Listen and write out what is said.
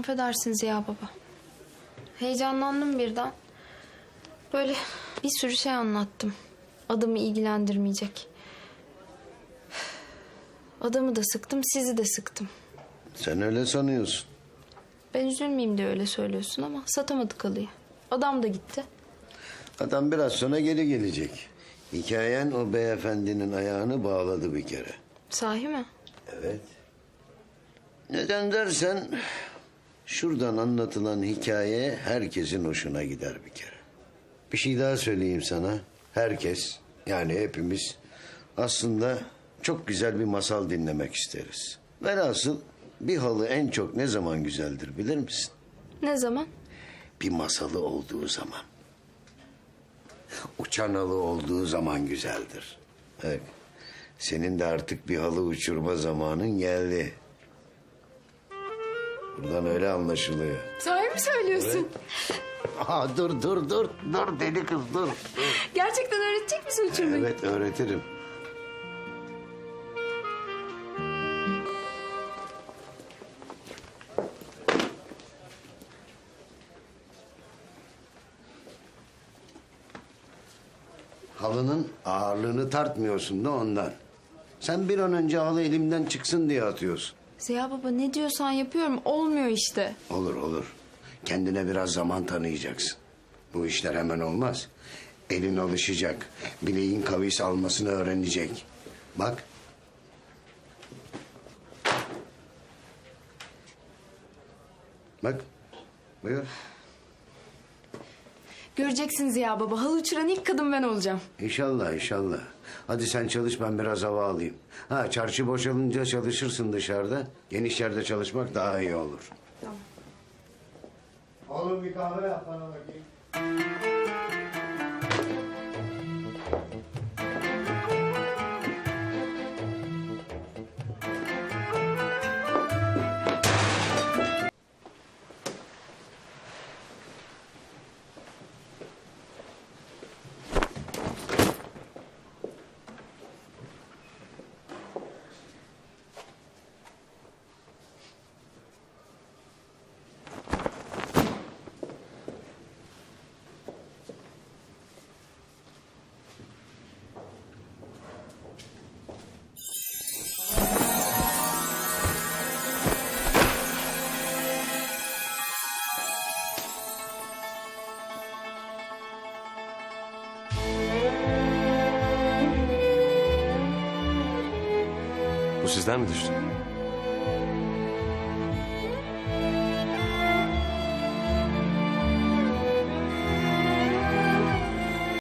Affedersiniz ya baba. Heyecanlandım birden. Böyle bir sürü şey anlattım. Adamı ilgilendirmeyecek. Adamı da sıktım, sizi de sıktım. Sen öyle sanıyorsun. Ben üzülmeyeyim diye öyle söylüyorsun ama satamadık halıyı. Adam da gitti. Adam biraz sonra geri gelecek. Hikayen o beyefendinin ayağını bağladı bir kere. Sahi mi? Evet. Neden dersen şuradan anlatılan hikaye herkesin hoşuna gider bir kere. Bir şey daha söyleyeyim sana. Herkes yani hepimiz aslında çok güzel bir masal dinlemek isteriz. Velhasıl bir halı en çok ne zaman güzeldir bilir misin? Ne zaman? Bir masalı olduğu zaman. Uçan halı olduğu zaman güzeldir. Evet. Senin de artık bir halı uçurma zamanın geldi. Buradan öyle anlaşılıyor. Sahi mi söylüyorsun? Aa, dur dur dur. Dur deli kız dur. Gerçekten öğretecek misin uçurmayı? Evet öğretirim. Halının ağırlığını tartmıyorsun da ondan. Sen bir an önce halı elimden çıksın diye atıyorsun. Ziya baba ne diyorsan yapıyorum. Olmuyor işte. Olur olur. Kendine biraz zaman tanıyacaksın. Bu işler hemen olmaz. Elin alışacak. Bileğin kavis almasını öğrenecek. Bak. Bak. Buyur. Göreceksin Ziya baba. Halı uçuran ilk kadın ben olacağım. İnşallah inşallah. Hadi sen çalış ben biraz hava alayım. Ha çarşı boşalınca çalışırsın dışarıda. Geniş yerde çalışmak daha iyi olur. Tamam. Oğlum bir kahve yap bana bakayım. Sizden mi düştü?